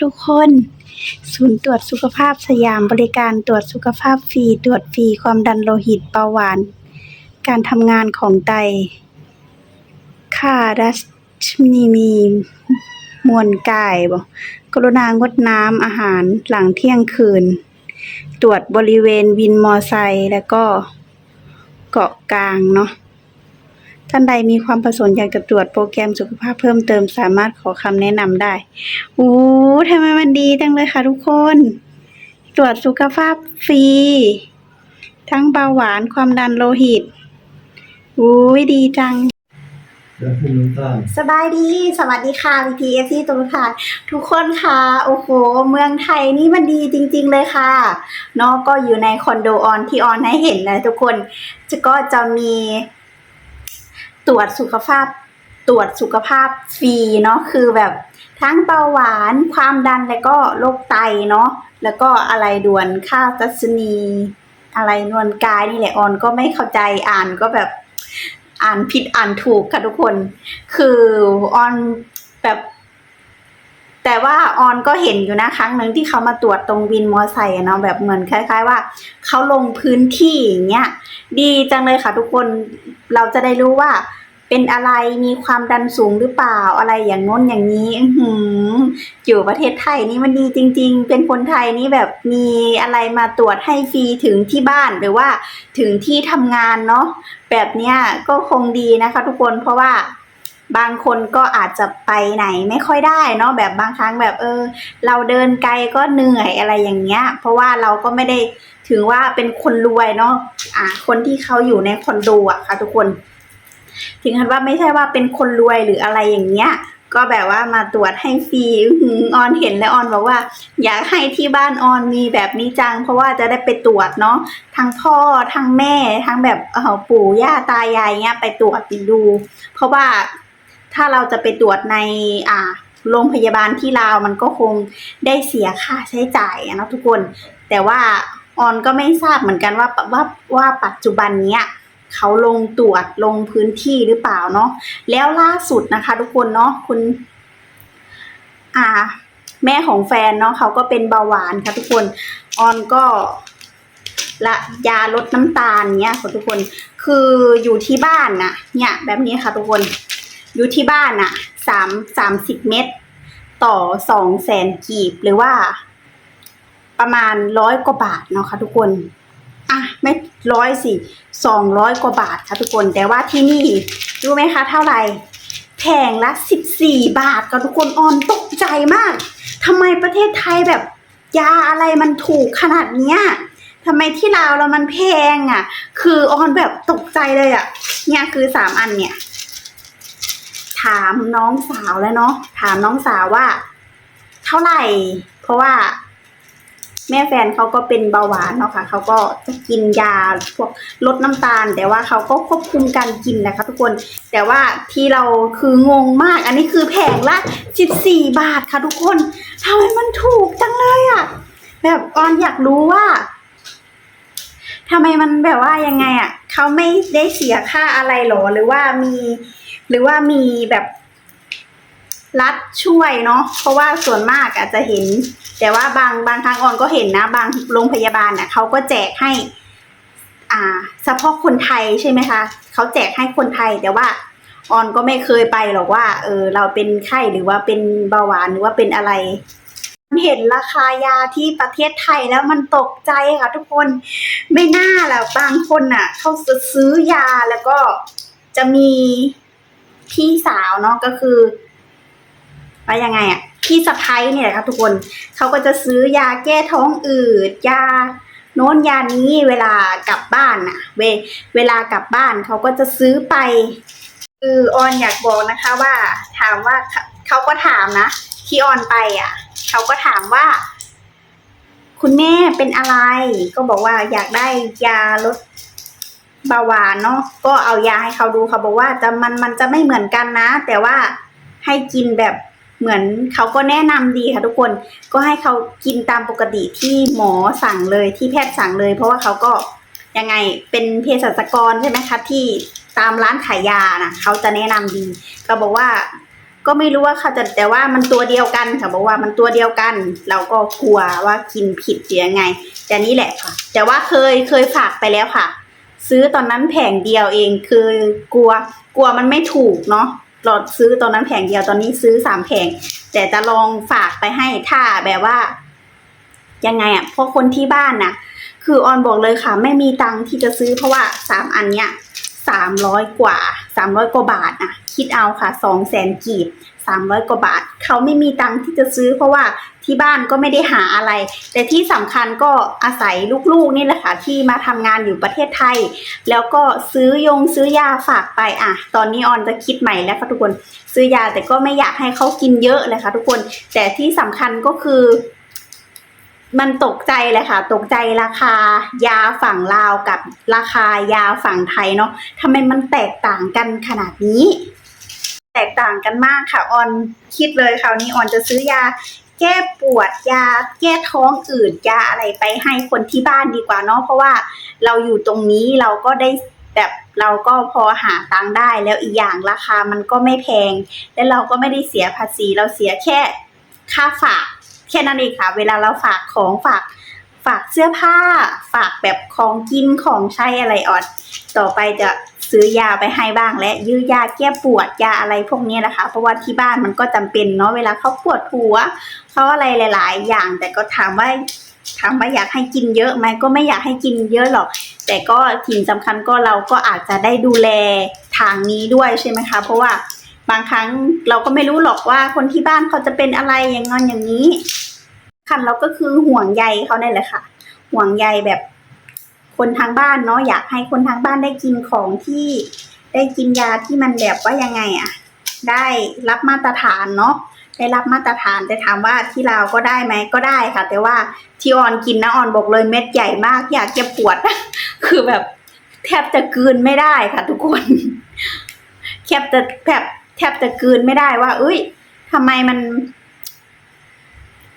ทุกคน ศูนย์ตรวจสุขภาพสยามบริการตรวจสุขภาพฟรีตรวจฟรีความดันโลหิตเบาหวาน การทำงานของไต ค่าดัชนีมีมวลกายบ่กรุณางดน้ำอาหารหลังเที่ยงคืน ตรวจบริเวณวินมอไซค์แล้วก็เกาะกลางเนาะ ท่านใดมีความประสงค์อยากจะตรวจโปรแกรมสุขภาพเพิ่มเติมสามารถขอคำแนะนำได้อู้ทำไมมันดีจังเลยค่ะทุกคน ตรวจสุขภาพฟรี ทั้งเบาหวานความดันโลหิตอู้ยดีจังแล้วคุณน้ำตาลสบายดี สวัสดีค่ะพีพีเอฟซีทุกท่านทุกคนค่ะ โอ้โห เมืองไทยนี่มันดีจริง ๆ เลยค่ะเนาะก็อยู่ในคอนโดออนที่ออนให้เห็นนะทุกคน จะก็จะมี ตรวจสุขภาพ ตรวจสุขภาพฟรีเนาะคือแบบทั้งเบาหวานความดันแล้วก็โรคไตเนาะแล้วก็อะไรด่วนค่าตัสนี อะไรนวลกายนี่แหละออนก็ไม่เข้าใจอ่านก็แบบอ่านผิดอ่านถูกค่ะทุกคน คือออนแบบ แต่ว่าออนก็เห็นอยู่นะครั้งหนึ่งที่เขามาตรวจตรงวินมอไซค์เนาะแบบเหมือนคล้าย ๆ ว่าเขาลงพื้นที่อย่างเงี้ยดีจังเลยค่ะทุกคนเราจะได้รู้ว่าเป็นอะไรมีความดันสูงหรือเปล่าอะไรอย่างโน้นอย่างนี้อือหืออยู่ประเทศไทยนี่มันดีจริง ๆ เป็นคนไทยนี่แบบมีอะไรมาตรวจให้ฟรีถึงที่บ้านหรือว่าถึงที่ทำงานเนาะแบบเนี้ยก็คงดีนะคะทุกคนเพราะว่า บางคนก็อาจจะไปไหนไม่ค่อยได้เนาะแบบบางครั้งแบบเออ เราเดินไกลก็เหนื่อยอะไรอย่างเงี้ย เพราะว่าเราก็ไม่ได้ถือว่าเป็นคนรวยเนาะอ่าคนที่เขาอยู่ในคอนโดอะค่ะทุกคน ถึงขั้นว่าไม่ใช่ว่าเป็นคนรวยหรืออะไรอย่างเงี้ยก็แบบว่ามาตรวจให้ฟรีออหือออนเห็นแล้วออนบอกว่า อยากให้ที่บ้านออนมีแบบนี้จัง เพราะว่าจะได้ไปตรวจเนาะทั้งพ่อทั้งแม่ทั้งแบบเออปู่ย่าตายายเงี้ยไปตรวจดู เพราะว่า ถ้าเราจะไปตรวจในอ่าโรงพยาบาลที่ลาวมันก็คงได้เสียค่าใช้จ่ายนะทุกคน แต่ว่าออนก็ไม่ทราบเหมือนกันว่าว่าว่าปัจจุบันเนี้ยเขาลงตรวจลงพื้นที่หรือเปล่าเนาะแล้วล่าสุดนะคะ ทุกคนเนาะคุณ อ่า แม่ของแฟนเนาะเขาก็เป็นเบาหวานค่ะทุกคนออนก็ละยาลดน้ำตาลเนี้ยค่ะทุกคน คืออยู่ที่บ้านน่ะเนี่ย แบบนี้ค่ะทุกคน อยู่ที่บ้านน่ะสามสามสิบเม็ดต่อสองแสนกีบหรือว่า ประมาณร้อยกว่าบาทเนาะค่ะทุกคนอะไม่ร้อยสิสองร้อยกว่าบาทค่ะทุกคน แต่ว่าที่นี่รู้ไหมคะเท่าไหร่แผงละสิบสี่บาทค่ะทุกคนออนตกใจมากทำไมประเทศไทยแบบยาอะไรมันถูกขนาดเนี้ยทำไมที่ลาวเรามันแพงอะ คือออนแบบตกใจเลยอะ เนี่ยคือสามอันเนี่ย ถามน้องสาวแล้วเนาะถามน้องสาวว่า เท่าไหร่ เพราะว่า แม่แฟนเขาก็เป็นเบาหวานเนาะค่ะเขาก็จะกินยาพวกลดน้ำตาล แต่ว่าเขาก็ควบคุมการกินนะคะ ทุกคนแต่ว่าที่เราคืองงมาก อันนี้คือแผงละ14บาทค่ะทุกคนทำไมมันถูกจังเลยอะ่ะ แบบออนอยากรู้ว่าทำไมมันแบบว่ายังไงอะ่ะเขาไม่ได้เสียค่าอะไรหรอหรือว่ามี หรือว่ามีแบบรัฐช่วยเนาะเพราะว่าส่วนมากอาจจะเห็น แต่ว่าบางบางครั้งออนก็เห็นนะ บางโรงพยาบาลน่ะเขาก็แจกให้ อ่าเฉพาะคนไทยใช่ไหมคะเขาแจกให้คนไทย แต่ว่าออนก็ไม่เคยไปหรอกว่า เออ เราเป็นไข้หรือว่าเป็นเบาหวานหรือว่าเป็นอะไรเห็นราคายาที่ประเทศไทยแล้วมันตกใจค่ะทุกคนไม่น่าแหละบางคนน่ะเขาจะซื้อยาแล้วก็จะมี พี่สาวเนาะก็คือว่ายังไงอะพี่สะพ้ยเนี่ยครับ ทุกคนเขาก็จะซื้อยาแก้ท้องอืดยาโน้นยานี้เวลากลับบ้านน่ะ เวเวลากลับบ้านเขาก็จะซื้อไปคือออนอยากบอกนะคะว่าถามว่าเขาเขาก็ถามนะที่ออนไปอะเขาก็ถามว่า คุณแม่เป็นอะไร ก็บอกว่าอยากได้ยาลด เบาหวานเนาะก็เอายาให้เขาดูเขาบอกว่าจะมันมันจะไม่เหมือนกันนะ แต่ว่าให้กินแบบเหมือนเขาก็แนะนำดีค่ะทุกคนก็ให้เขากินตามปกติที่หมอสั่งเลยที่แพทย์สั่งเลย เพราะว่าเขาก็ยังไงเป็นเภสัชกรใช่ไหมคะที่ตามร้านขายยานะเขาจะแนะนำดีเขาบอกว่าก็ไม่รู้ว่าเขาจะแต่ว่ามันตัวเดียวกันค่ะบอกว่ามันตัวเดียวกัน เราก็กลัวว่ากินผิดหรือยังไง แต่นี่แหละค่ะ แต่ว่าเคยเคยฝากไปแล้วค่ะ ซื้อตอนนั้นแผงเดียวเองคือกลัวกลัวมันไม่ถูกเนาะหลอดซื้อตอนนั้นแผงเดียวตอนนี้ซื้อสามแผง แต่จะลองฝากไปให้ถ้าแบบว่า ยังไงอะ่ะเพราะคนที่บ้านน่ะ คือออนบอกเลยค่ะ ไม่มีตังค์ที่จะซื้อเพราะว่าสามอันเนี้ยสามร้อยกว่า สามร้อยกว่าบาทนะคิดเอาค่ะสองแสนกีบสามร้อยกว่าบาท เขาไม่มีตังค์ที่จะซื้อ เพราะว่าที่บ้านก็ไม่ได้หาอะไร แต่ที่สำคัญก็อาศัยลูกๆนี่แหละค่ะที่มาทำงานอยู่ประเทศไทย แล้วก็ซื้อยงซื้อยาฝากไปอะ ตอนนี้ออนจะคิดใหม่แล้วค่ะทุกคน ซื้อยาแต่ก็ไม่อยากให้เขากินเยอะเลยค่ะทุกคน แต่ที่สำคัญก็คือ มันตกใจเลยค่ะ ตกใจราคายาฝั่งลาวกับราคายาฝั่งไทยเนาะทำไมมันแตกต่างกันขนาดนี้ แตกต่างกันมากค่ะออนคิดเลยคราวนี้ออนจะซื้อยาแก้ปวดยาแก้ท้องอืดยาอะไรไปให้คนที่บ้านดีกว่าเนาะเพราะว่าเราอยู่ตรงนี้เราก็ได้แบบเราก็พอหาตังได้แล้วอีกอย่างราคามันก็ไม่แพง และเราก็ไม่ได้เสียภาษีเราเสียแค่ค่าฝาก แค่นั้นเองค่ะ เวลาเราฝากของฝากฝากเสื้อผ้า ฝากแบบของกินของใช้อะไรออด ต่อไปจะซื้อยาไปให้บ้าง และยื้อยาแก้ปวดยาอะไรพวกนี้นะคะ เพราะว่าที่บ้านมันก็จำเป็นเนาะเวลาเขาปวดหัวเขาอะไรหลาย ๆ อย่าง แต่ก็ถามว่าถามว่าอยากให้กินเยอะไหมก็ไม่อยากให้กินเยอะหรอก แต่ก็สิ่งสำคัญก็เราก็อาจจะได้ดูแลทางนี้ด้วยใช่ไหมคะ เพราะว่าบางครั้งเราก็ไม่รู้หรอกว่าคนที่บ้านเขาจะเป็นอะไรอย่างงอนอย่างนี้ คันเราก็คือห่วงใยเขาเนี่ยแหละค่ะ ห่วงใยแบบคนทางบ้านเนาะอยากให้คนทางบ้านได้กินของที่ได้กินยาที่มันแบบว่ายังไงอะได้รับมาตรฐานเนาะได้รับมาตรฐานแต่ถามว่าที่เราก็ได้ไหมก็ได้ค่ะ แต่ว่าที่ออนกินนะออนบอกเลยเม็ดใหญ่มาก อยากจะปวด คือแบบ แทบจะกืนไม่ได้ค่ะ ทุกคนแทบจะแบบแทบจะกืนไม่ได้ว่า เอ้ยทำไมมัน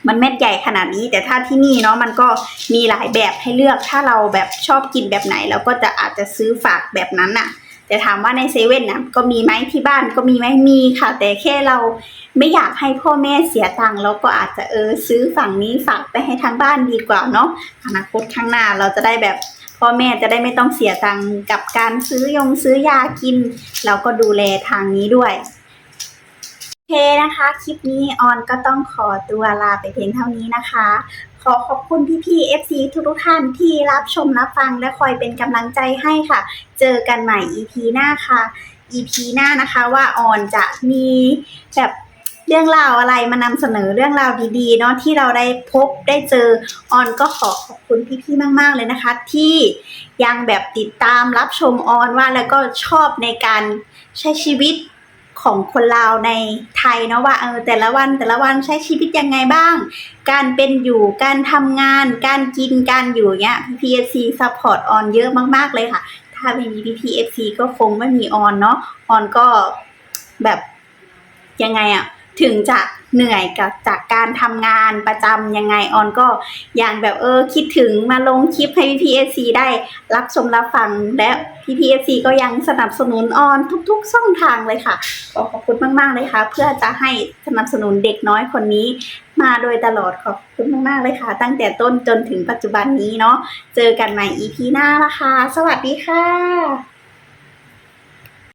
มันเม็ดใหญ่ขนาดนี้ แต่ถ้าที่นี่เนาะมันก็มีหลายแบบให้เลือกถ้าเราแบบชอบกินแบบไหนเราก็จะอาจจะซื้อฝากแบบนั้นน่ะแต่ถามว่าในเซเว่นนะก็มีไหมที่บ้านก็มีไหมมีค่ะ แต่แค่เราไม่อยากให้พ่อแม่เสียตังค์เราก็อาจจะเออซื้อฝั่งนี้ฝากไปให้ทางบ้านดีกว่าเนาะอนาคตข้างหน้าเราจะได้แบบพ่อแม่จะได้ไม่ต้องเสียตังค์กับการซื้อยงซื้อยากิน เราก็ดูแลทางนี้ด้วย เคนะคะ คลิปนี้ออนก็ต้องขอตัวลาไปเพียงเท่านี้นะคะ ขอขอบคุณพี่ๆ FC ทุกๆท่านที่รับชมรับฟังและคอยเป็นกำลังใจให้ค่ะ เจอกันใหม่ EP หน้าค่ะ EP หน้านะคะว่าออนจะมีแบบเรื่องราวอะไรมานำเสนอเรื่องราวดีๆเนาะที่เราได้พบได้เจอออนก็ขอขอบคุณพี่ๆมาก ๆเลยนะคะ ที่ยังแบบติดตามรับชมออนว่าแล้วก็ชอบในการใช้ชีวิต ของคนลาวในไทยเนาะว่าเออแต่ละวันแต่ละวันใช้ชีวิตยังไงบ้าง การเป็นอยู่การทำงาน การกินการอยู่เนี้ย PPFC support ออนเยอะมากๆเลยค่ะ ถ้าไม่มี PPFC ก็คงไม่มีออนเนาะออนก็แบบยังไงอะ ถึงจะเหนื่อยกับจากการทำงานประจำยังไงออนก็อยังแบบเออคิดถึงมาลงคลิปให้ PPFC ได้รับชมรับฟังและ PPFC ก็ยังสนับสนุนออนทุกๆช่องทางเลยค่ะขอขอบคุณมากๆเลยค่ะ เพื่อจะให้สนับสนุนเด็กน้อยคนนี้มาโดยตลอดขอบคุณมากๆเลยค่ะ ตั้งแต่ต้นจนถึงปัจจุบันนี้เนาะเจอกันใหม่ EP หน้าละค่ะสวัสดีค่ะ